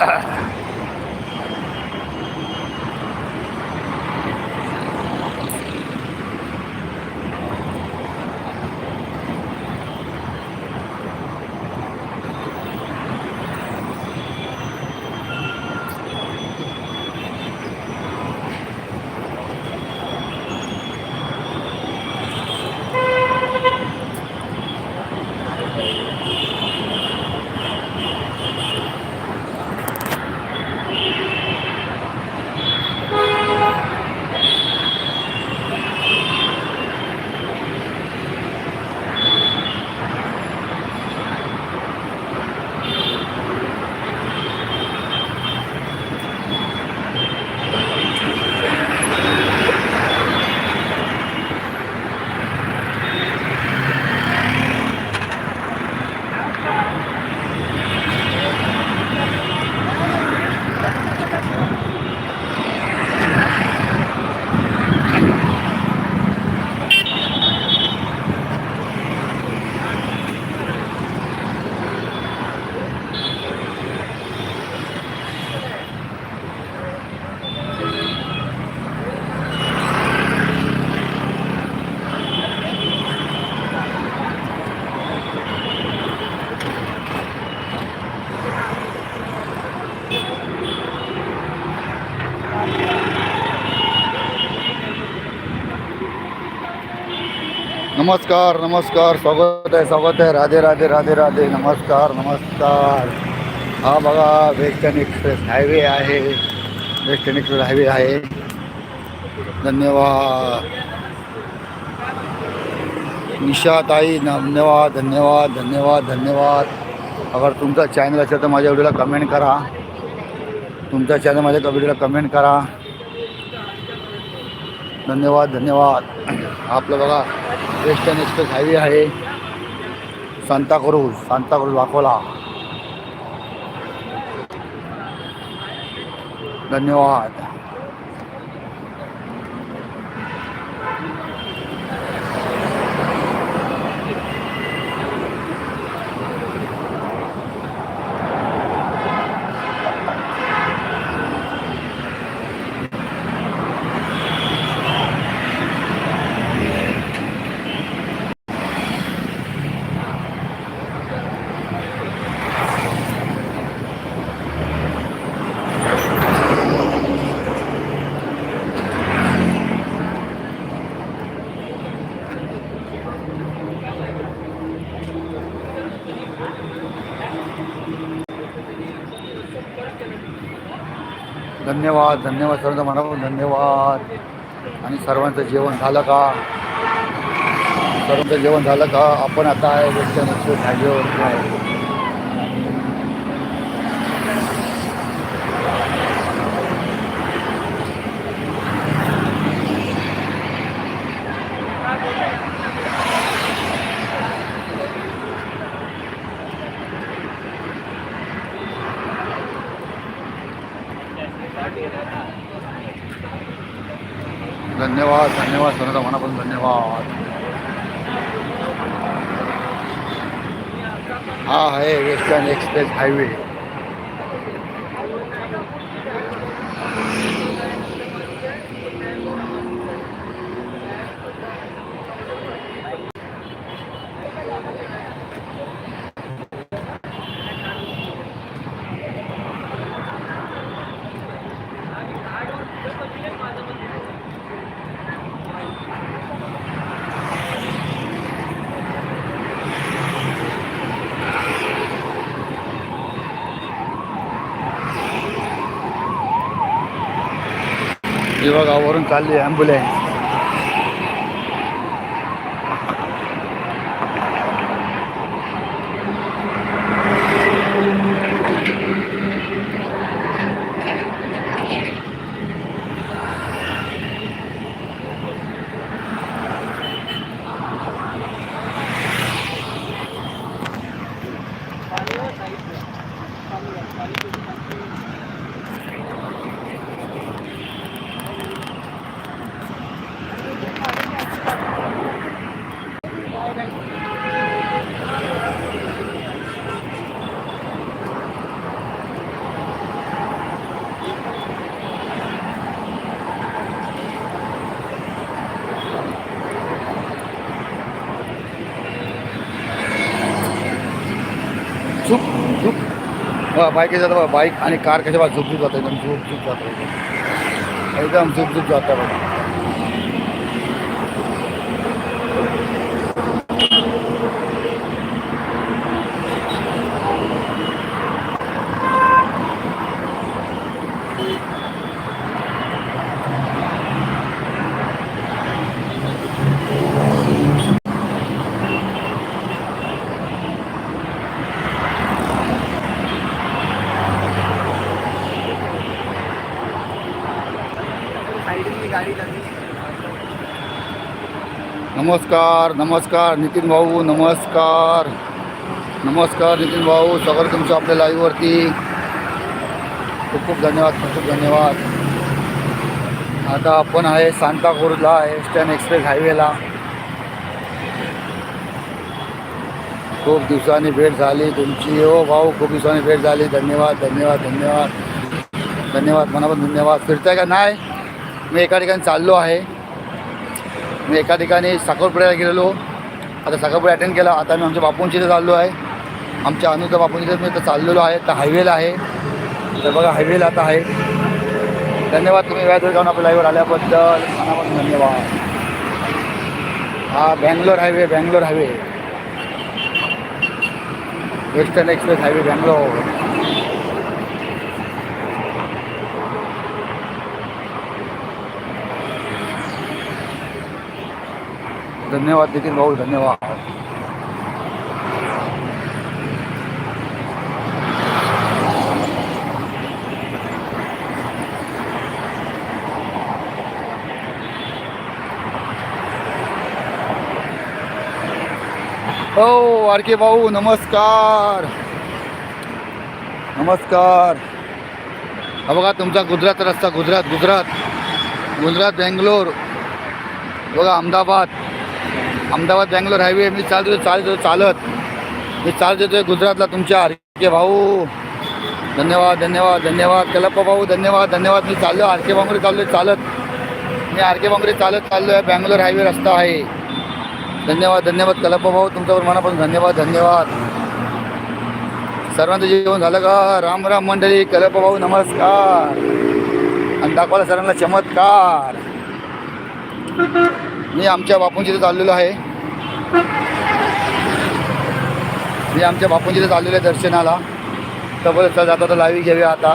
अरे गवत होते यार shit. नमस्कार नमस्कार. स्वागत आहे स्वागत आहे. राधे राधे राधे राधे. नमस्कार नमस्कार. हा बघा वेस्टर्न एक्सप्रेस हायवे आहे. वेस्टर्न एक्सप्रेस हायवे आहे. धन्यवाद. निशाताई धन्यवाद धन्यवाद धन्यवाद धन्यवाद. अगर तुमचा चॅनल असेल तर माझ्या व्हिडिओला कमेंट करा. तुमच्या चॅनल माझ्या व्हिडिओला कमेंट करा. धन्यवाद धन्यवाद. आपलं बघा वेस्टर्न एक्सप्रेस हायवे आहे. सांताक्रूज सांताक्रूज वाकोला धन्यवाद. धन्यवाद धन्यवाद सर्वांचं मनापासून धन्यवाद. आणि सर्वांचं जेवण झालं का? सर्वांचं जेवण झालं का? आपण आता आहे वेस्टर्न एक्सप्रेस हायवेवरती धन्यवाद धन्यवाद सनदा मनापासून धन्यवाद. हा आहे वेस्टर्न एक्सप्रेस हायवे. हे बघा वरून चालली बघा बाईक जातं बघा बाईक आणि कार कशा बघा झुक झुक जातं एकदम झुक झुक जातं. एकदम झुक झुक जातं बघा. नमस्कार नमस्कार नितीन भाऊ नमस्कार. नमस्कार नितीन भाऊ स्वागत तुमचं आपल्या लाईव्हवरती खूप खूप धन्यवाद खूप खूप धन्यवाद. आता आपण आहे सांताक्रूजला ईस्टर्न एक्सप्रेस हायवेला खूप दिवसांनी भेट झाली तुमची. हो भाऊ खूप दिवसांनी भेट झाली. धन्यवाद धन्यवाद धन्यवाद. धन्यवाद मनापासून धन्यवाद. फिरताय का? नाही. मी एका ठिकाणी चाललो आहे. मी एका ठिकाणी साखरपुड्याला गेलेलो. आता साखरपुडा अटेंड केला. आता मी आमच्या बापूंची इथे चाललो आहे. आमच्या अनुजा बापूंच्या मी इथं चाललेलो आहे. तर हायवेला आहे. तर बघा हायवेला आता आहे. धन्यवाद तुम्ही वेळात जाऊन आपल्या लाईव्हवर आल्याबद्दल. मनापासून धन्यवाद. हा Bangalore highway Bangalore highway western express highway Bangalore. धन्यवाद देखील भाऊ धन्यवाद. हो आर के भाऊ नमस्कार. नमस्कार. हा बघा तुमचा गुजरात रस्ता गुजरात गुजरात गुजरात बेंगलोर. बघा अहमदाबाद. अहमदाबाद बेंगलोर हायवे मी चालतो होतो चालत. मी चालत येतोय गुजरातला तुमच्या आर के भाऊ. धन्यवाद धन्यवाद धन्यवाद. कलप्पा भाऊ धन्यवाद धन्यवाद. मी चाललो आर के बांगरे चाललोय चालत. मी आर के बांगरे चालत चाललो आहे बँगलोर हायवे रस्ता आहे. धन्यवाद धन्यवाद कलप्पा भाऊ. तुमच्यावर मनापासून धन्यवाद धन्यवाद. सर्वांचं जेवण झालं का? राम राम मंडळी कलप्पा भाऊ नमस्कार. आणि दाखवायला सर्वांना चमत्कार. मी आमच्या बापूंची इथे चाललेलो आहे. मी आमच्या बापूंची इथे चाललेलो आहे दर्शनाला. तर बोलत चल जाता तर लावी घेऊया आता.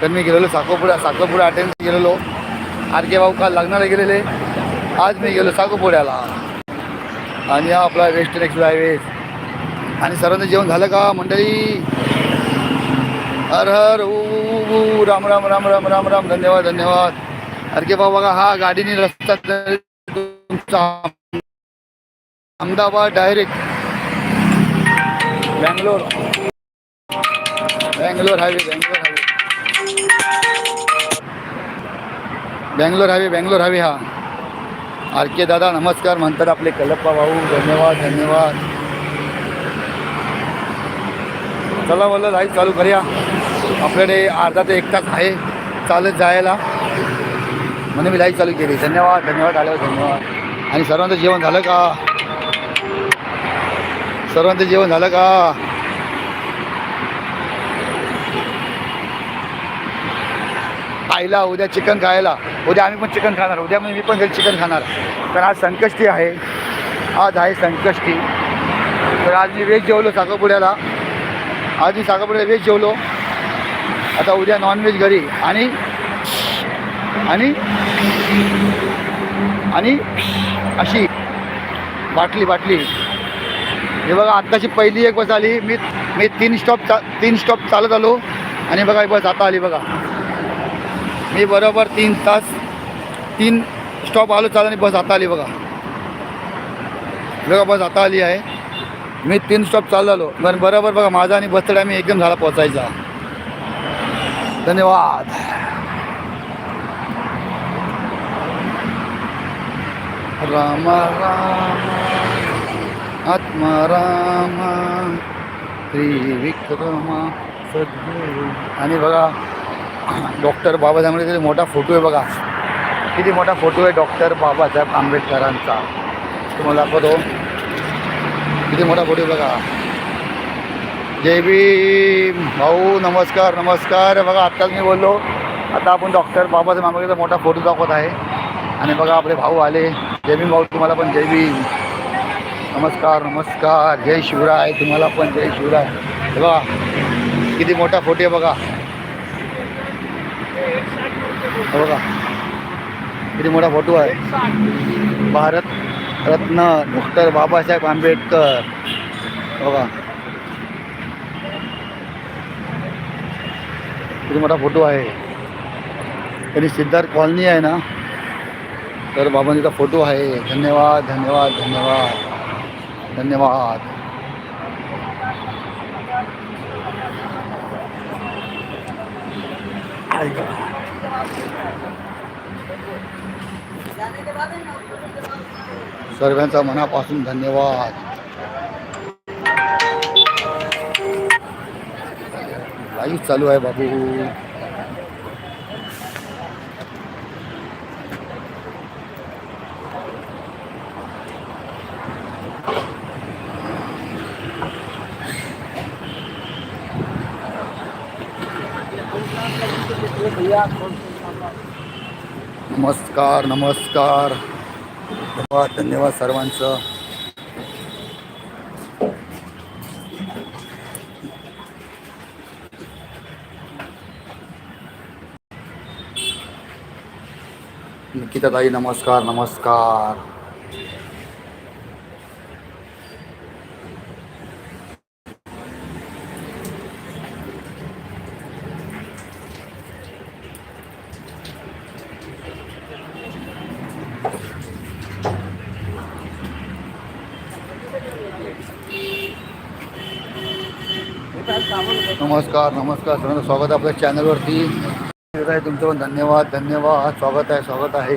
तर मी गेलेलो साखोपुडा साखरपुड्या अटेंड गेलेलो आर के भाऊ काल लग्नाला गेलेले. आज मी गेलो साखोपुड्याला आणि हा आपला वेस्टर्न एक्सप्रेस हायवे आणि सर्वांचं जेवण झालं का मंडळी? हर हर ऊ राम राम राम राम राम राम धन्यवाद धन्यवाद. अरे भाऊ बघा हा गाडीने रस्ता तुमचा Ahmedabad direct Bangalore. Bangalore highway Bangalore highway Bangalore highway Bangalore highway हा. आर के दादा नमस्कार. म्हणतात आपले कलप्पा भाऊ. धन्यवाद धन्यवाद. चला बोला लाईव्ह चालू करूया. आपल्याकडे अर्धा ते एक तास आहे. चालत जायला. म्हणून मी लाईव्ह चालू केली. धन्यवाद धन्यवाद आल्यावर धन्यवाद. आणि सर्वांचं जेवण झालं का? सर्वांचं जेवण झालं का? आईला उद्या चिकन खायला. उद्या आम्ही पण चिकन खाणार. उद्या मी पण घरी चिकन खाणार. तर आज संकष्टी आहे. आज आहे संकष्टी. तर आज मी व्हेज जेवलो साखरपुड्याला. आज मी साखरपुड्याला व्हेज जेवलो. आता उद्या नॉनव्हेज घरी. आणि? आणि? आणि अशी बाटली बाटली. हे बघा आत्ताची पहिली एक बस आली. मी मी तीन स्टॉप चा तीन स्टॉप चालत आलो. आणि बघा ही बस आता आली बघा. मी बरोबर तीन तास तीन स्टॉप आलो चालत आणि बस आता आली बघा. बघा बस आता आली आहे. मी तीन स्टॉप चालू आलो. बरं बरोबर बघा माझा आणि बसचा टायमिंग एकदम झाला पोचायचा धन्यवाद. राम राम आत्मा राम त्रिविक्रमा सद्गुरु. आणि बघा डॉक्टर बाबासाहेब किती मोठा फोटो आहे बघा. किती मोठा फोटो आहे डॉक्टर बाबासाहेब आंबेडकरांचा. तुम्हाला दाखवतो. किती मोठा फोटो आहे बघा. जय भीम. भाऊ नमस्कार नमस्कार. बघा आत्ताच मी बोललो. आता आपण डॉक्टर बाबासाहेब आंबेडकरचा मोठा फोटो दाखवत आहे. आणि बघा आपले भाऊ आले. जय भीम भाऊ तुम्हाला पण जय भीम. नमस्कार नमस्कार. जय शिवराय तुम्हाला पण जय शिवराय. हे बघा किती मोठा फोटो आहे बघा. बघा किती मोठा फोटो आहे. भारत रत्न डॉक्टर बाबासाहेब आंबेडकर. बघा. किती मोठा फोटो आहे. त्यांनी सिद्धार्थ कॉलनी आहे ना. तर बाबांचा फ़ोटो आहे. धन्यवाद धन्यवाद धन्यवाद. धन्यवाद. सर्वांचा मनापासून धन्यवाद. लाईव्ह चालू आहे बाबू. नमस्कार नमस्कार. धन्यवाद धन्यवाद सर्वांचं. निकिता ताई नमस्कार नमस्कार. नमस्कार नमस्कार. सर्वांचं स्वागत आहे आपल्या चॅनलवरती आहे तुमचं पण धन्यवाद धन्यवाद. स्वागत आहे स्वागत आहे.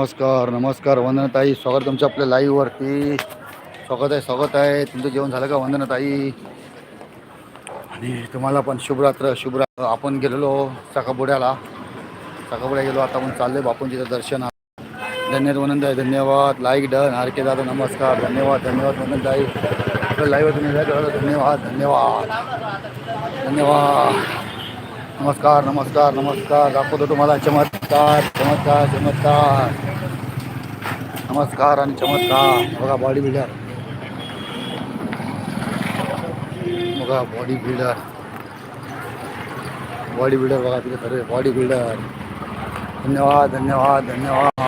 नमस्कार नमस्कार वंदनाताई. स्वागत तुमचं आपल्या लाईव्हवरती स्वागत आहे स्वागत आहे. तुमचं जेवण झालं का वंदनाताई? आणि तुम्हाला पण शुभरात्र शुभरात्र आपण गेलेलो साखापुड्याला साखापुड्या गेलो आता आपण चाललो बापूंजीचं दर्शन. धन्यवाद वनंदाई धन्यवाद. लाईक डन आर के दादा नमस्कार. धन्यवाद धन्यवाद वनंदाई आपलं लाईव्ह तुम्ही धन्यवाद धन्यवाद. धन्यवाद. नमस्कार नमस्कार नमस्कार. दाखवतो तुम्हाला. चमत्कार चमत्कार चमत्कार. नमस्कार आणि चमत्कार. बघा बॉडी बिल्डर बघा बॉडी बिल्डर बॉडी बिल्डर बघा तिथे खरे बॉडी बिल्डर धन्यवाद धन्यवाद धन्यवाद.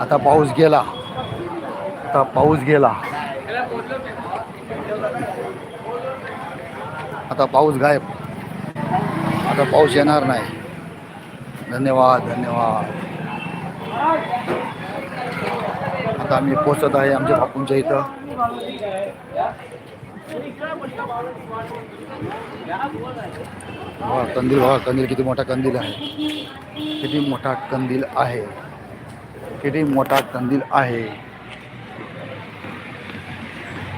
आता पाऊस गेला. आता पाऊस गेला. आता पाऊस गायब. आता पाऊस येणार नाही. धन्यवाद धन्यवाद. आता आम्ही पोचत आहे आमच्या बापूंच्या इथं. कंदील बघा कंदील किती मोठा कंदील आहे. किती मोठा कंदील आहे. किती मोठा कंदील आहे.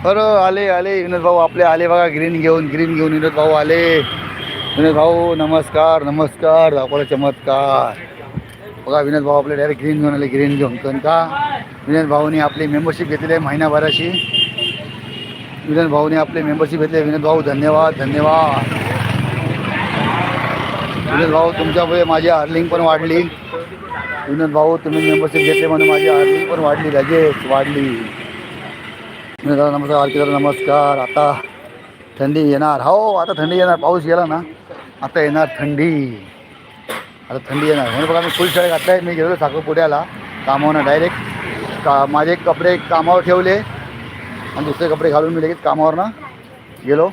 बरं आले आले विनोद भाऊ आपले आले बघा ग्रीन घेऊन ग्रीन घेऊन विनोद भाऊ आले. विनोद भाऊ नमस्कार नमस्कार दाखवला चमत्कार. बघा विनोद भाऊ आपले डायरेक्ट ग्रीन घेऊन आले ग्रीन घेऊन कारण का? विनोद भाऊने आपली मेंबरशिप घेतलेली आहे महिनाभराची. विनोद भाऊने आपली मेंबरशिप घेतली आहे. विनोद भाऊ धन्यवाद धन्यवाद. विनोद भाऊ तुमच्यामुळे माझी अर्निंग पण वाढली. विनोद भाऊ तुम्ही मेंबरशिप घेतली म्हणून माझी अर्निंग पण वाढली. लगेच वाढली. विनोद नमस्कार. आरती दादा नमस्कार. आता थंडी येणार. हो आता थंडी येणार. पाऊस गेला ना. आता येणार थंडी. आता थंडी येणार. म्हणून बघा मी फुल शर्ट घातला आहे मी गेलो साखरपुड्याला. कामावरनं डायरेक्ट का माझे कपडे कामावर ठेवले. आणि दुसरे कपडे घालून मी लगेच कामावरनं गेलो.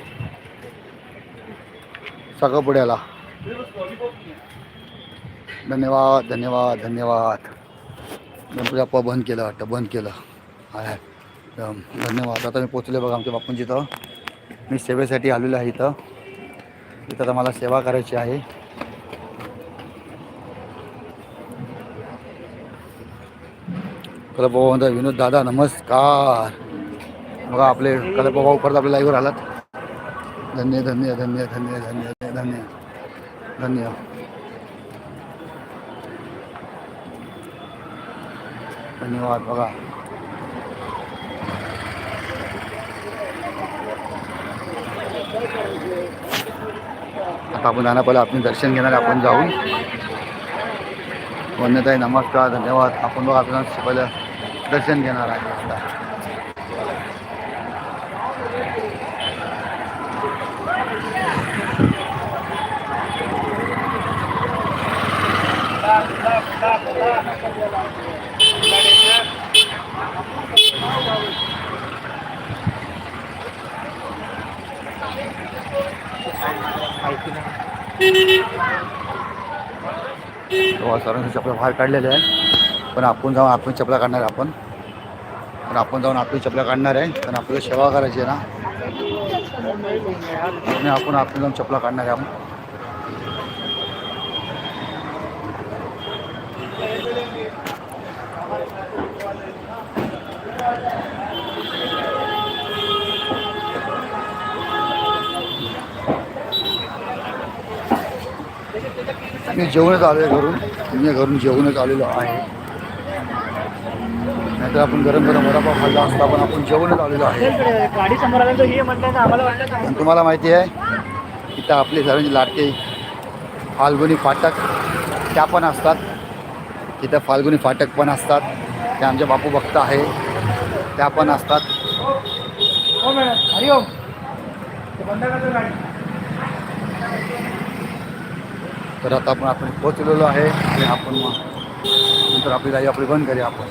साखरपुड्याला. धन्यवाद धन्यवाद धन्यवाद. गणपती बाप्पा बंद केलं वाटतं बंद केलं. आहे धन्यवाद. आता मी पोचले बघा आमच्या बापूंची इथं. मी सेवेसाठी आलेलो आहे इथं. इथं आता मला सेवा करायची आहे. कलप विनोद दादा नमस्कार. बघा आपले कलपभाव परत आपल्या लाईव्हवर आलात. धन्य धन्य धन्य धन्य धन्य धन्य धन्य. धन्यवाद बघा. आता आपण जाणार पहिलं आपण दर्शन घेणार आपण जाऊन. वन्यताई नमस्कार धन्यवाद. आपण बघा आपण पहिलं दर्शन घेणार आहे आता. तेव्हा सरांनी चपला बाहेर काढलेले आहे पण आपण जाऊन आपण चपला काढणार आहे आपण. पण आपण जाऊन आपली चपला काढणार आहे. पण आपल्याला सेवा करायची आहे ना. आपण आपण जाऊन चपला काढणार आहे आपण. मी जेवणच आलो आहे घरून. मी घरून जेवणच आलेलो आहे. नाहीतर आपण गरम गरम वडापाव खाल्ला असता पण आपण जेवणच आलेलो आहे. तर हे आणि तुम्हाला माहिती आहे इथं आपले सर्वांचे लाटके फाल्गुनी फाटक त्या पण असतात. इथं फाल्गुनी फाटक पण असतात. ते आमचे बापू भक्त आहे त्या पण असतात. हो तर आता आपण आपण पोचलेलो आहे आणि आपण मग नंतर आपली गाडी आपली बंद करूया आपण.